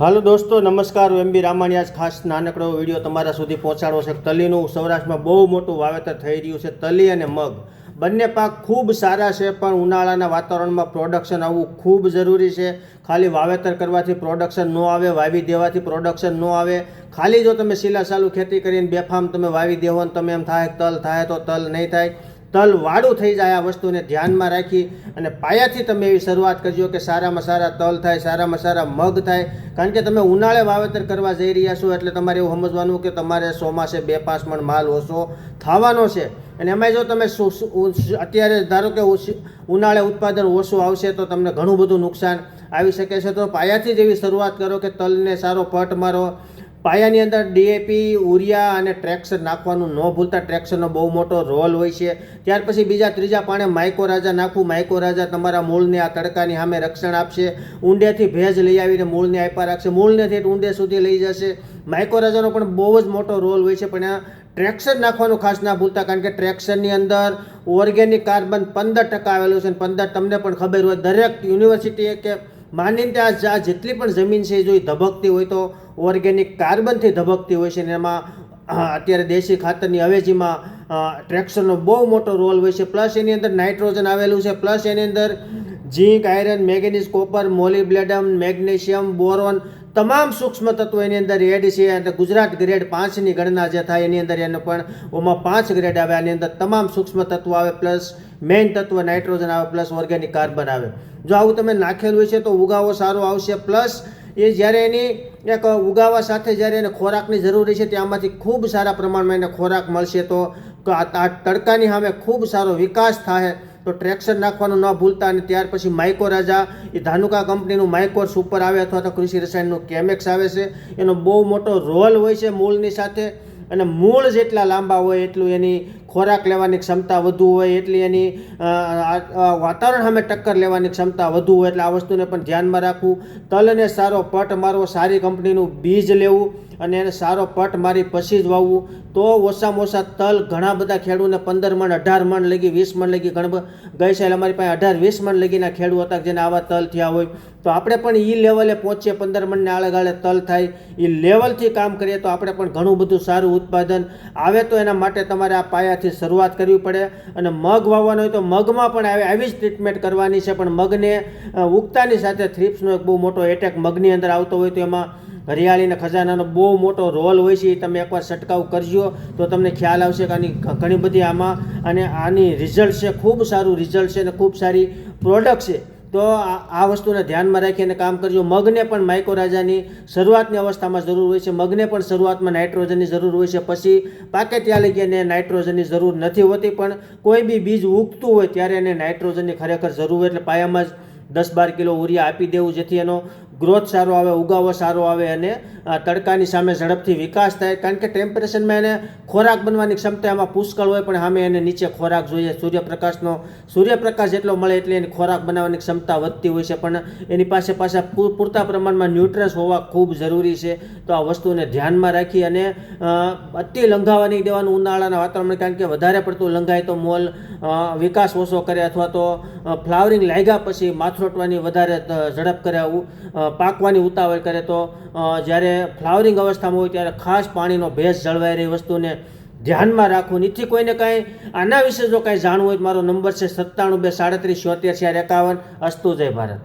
હાલો દોસ્તો, નમસ્કાર. એમ બી રામાણિયા ખાસ નાનકડો વીડિયો તમારા સુધી પહોંચાડવો છે. તલીનું સૌરાષ્ટ્રમાં બહુ મોટું વાવેતર થઈ રહ્યું છે, તલી અને મગ. બંને પાક ખૂબ સારા છે, પણ ઉનાળાના વાતાવરણમાં પ્રોડક્શન આવવું ખૂબ જરૂરી છે. ખાલી વાવેતર કરવાથી પ્રોડક્શન ન આવે, વાવી દેવાથી પ્રોડક્શન ન આવે. ખાલી જો તમે શીલા ચાલુ ખેતી કરીને બેફામ તમે વાવી દેવો ને તમે એમ થાય તલ થાય તો તલ નહીં થાય. તલ વાળું થઈ જાય આ વસ્તુને ધ્યાનમાં રાખી અને પાયાથી તમે એવી શરૂઆત કરજો કે સારામાં સારા તલ થાય, સારામાં સારા મગ થાય. કારણ કે તમે ઉનાળે વાવેતર કરવા જઈ રહ્યા છો એટલે તમારે એવું સમજવાનું કે તમારે ચોમાસે બે પાંચ મણ માલ ઓછો થવાનો છે. અને એમાં જો તમે અત્યારે ધારો કે ઉનાળે ઉત્પાદન ઓછું આવશે તો તમને ઘણું બધું નુકસાન આવી શકે છે. તો પાયાથી જ એવી શરૂઆત કરો કે તલને સારો પટ મારો પાયાની અંદર ડીએપી ઉરિયા અને ટ્રેક્સર નાખવાનું. ન ભૂલતા ટ્રેક્સરનો બહુ મોટો રોલ હોય છે. ત્યાર પછી બીજા ત્રીજા પાણે માઇકોરાજા નાખવું. માઇકોરાજા તમારા મૂળને આ તડકાની સામે રક્ષણ આપશે. ઊંડેથી ભેજ લઈ આવીને મૂળને આપ્યા રાખશે. મૂળને ઠેઠ ઊંડે સુધી લઈ જશે. માઇકોરાજાનો પણ બહુ જ મોટો રોલ હોય છે, પણ આ ટ્રેક્સર નાખવાનું ખાસ ના ભૂલતા, કારણ કે ટ્રેક્સરની અંદર ઓર્ગેનિક કાર્બન પંદર ટકા આવેલું છે પંદર તમને પણ ખબર હોય, દરેક યુનિવર્સિટીએ કે માનીને આ જેટલી પણ જમીન છે જો એ ધબકતી હોય તો ઓર્ગેનિક કાર્બનથી ધબકતી હોય છે ને એમાં અત્યારે દેશી ખાતરની અવેજીમાં ટ્રેક્શનનો બહુ મોટો રોલ હોય છે. પ્લસ એની અંદર નાઇટ્રોજન આવેલું છે. પ્લસ એની અંદર zinc, iron magnesium copper molybdenum magnesium, boron તમામ સૂક્ષ્મ તત્વો એની અંદર એડ છે અને ગુજરાત ગ્રેડ પાંચની ગણના જે થાય એની અંદર એને પણ ઓમાં પાંચ ગ્રેડ આવે. આની અંદર તમામ સૂક્ષ્મ તત્વો આવે પ્લસ મેઇન તત્વ નાઇટ્રોજન આવે પ્લસ ઓર્ગેનિક કાર્બન આવે. જો આવું તમે નાખેલું છે તો ઉગાવો સારો આવશે. પ્લસ એ જ્યારે એની એક ઉગાવા સાથે જ્યારે એને ખોરાકની જરૂરી છે ત્યાંમાંથી ખૂબ સારા પ્રમાણમાં એને ખોરાક મળશે તો આ તડકાની સામે ખૂબ સારો વિકાસ થાય. તો ટ્રેક્શન નાખવાનું ન ભૂલતા અને ત્યાર પછી માઇકો રાજા, એ ધાનુકા કંપનીનું માઇકોર સુપર આવે અથવા તો કૃષિ રસાયણનું કેમેક્સ આવે છે. એનો બહુ મોટો રોલ હોય છે મૂળની સાથે અને મૂળ જેટલા લાંબા હોય એટલું એની ખોરાક લેવાની ક્ષમતા વધુ હોય એટલી એની વાતાવરણ સામે ટક્કર લેવાની ક્ષમતા વધુ હોય એટલે આ વસ્તુને પણ ધ્યાનમાં રાખવું. તલને સારો પટ મારવો, સારી કંપનીનું બીજ લેવું અને એને સારો પટ મારી પછી જ વાવવું. તો ઓછામાં ઓછા તલ ઘણા બધા ખેડૂને પંદર મણ, અઢાર મણ લગી, વીસ મણ લગી ઘણા ગઈ સાલ અમારી પાસે અઢાર, વીસ મણ લગીના ખેડૂત હતા જેને આવા તલ થયા હોય. તો આપણે પણ એ લેવલે પહોંચીએ, પંદર મણને આળે ગાળે તલ થાય. એ લેવલથી કામ કરીએ તો આપણે પણ ઘણું બધું સારું ઉત્પાદન આવે તો એના માટે તમારે આ પાયાથી શરૂઆત કરવી પડે અને મગ વાવવાનો હોય તો મગમાં પણ આવી આવી જ ટ્રીટમેન્ટ કરવાની છે. પણ મગને ઉગતાની સાથે થ્રિપ્સનો એક બહુ મોટો એટેક મગની અંદર આવતો હોય તો એમાં હરિયાળીના ખજાનાનો બહુ મોટો રોલ હોય છે. એ તમે એકવાર છંટકાવ કરજો તો તમને ખ્યાલ આવશે કે આની ઘણી બધી આમાં અને આની રિઝલ્ટ છે. ખૂબ સારું રિઝલ્ટ છે અને ખૂબ સારી પ્રોડક્ટ છે. તો આ વસ્તુને ધ્યાનમાં રાખીને કામ કરજો. મગને પણ માઇકો રાજાની શરૂઆતની અવસ્થામાં જરૂર હોય છે. મગને પણ શરૂઆતમાં નાઇટ્રોજનની જરૂર હોય છે. પછી પાકે ત્યાં લગી એને નાઇટ્રોજનની જરૂર નથી હોતી, પણ કોઈ બી બીજ ઉગતું હોય ત્યારે એને નાઇટ્રોજનની ખરેખર જરૂર હોય. એટલે પાયામાં જ દસ બાર કિલો ઉરિયા આપી દેવું જેથી એનો ગ્રોથ સારો આવે, ઉગાવો સારો આવે અને તડકાની સામે ઝડપથી વિકાસ થાય. કારણ કે ટેમ્પરેચરમાં એને ખોરાક બનવાની ક્ષમતા એમાં પુષ્કળ હોય, પણ સામે એને નીચે ખોરાક જોઈએ. સૂર્યપ્રકાશનો, સૂર્યપ્રકાશ જેટલો મળે એટલે એની ખોરાક બનાવવાની ક્ષમતા વધતી હોય છે. પણ એની પાસે પાછા પૂરતા પ્રમાણમાં ન્યુટ્રન્સ હોવા ખૂબ જરૂરી છે. તો આ વસ્તુને ધ્યાનમાં રાખી અને અતિ લંઘાવા નહીં દેવાનું ઉનાળાના વાતાવરણ કારણ કે વધારે પડતું લંઘાય તો મોલ વિકાસ ઓછો કરે અથવા તો ફ્લાવરિંગ લાગ્યા પછી માથરોટવાની વધારે ઝડપ કરે આવું પાકવાની ઉતાવળ કરે તો જ્યારે ફ્લાવરિંગ અવસ્થામાં હોય ત્યારે ખાસ પાણીનો ભેજ જળવાઈ રહી વસ્તુને ધ્યાનમાં રાખવું. નીથી કોઈને કાંઈ આના વિશે જો કાંઈ જાણવું હોય તો મારો નંબર છે સત્તાણું બે સાડત્રીસ છોતેર ચાર એકાવન. અસ્તુ જય ભારત.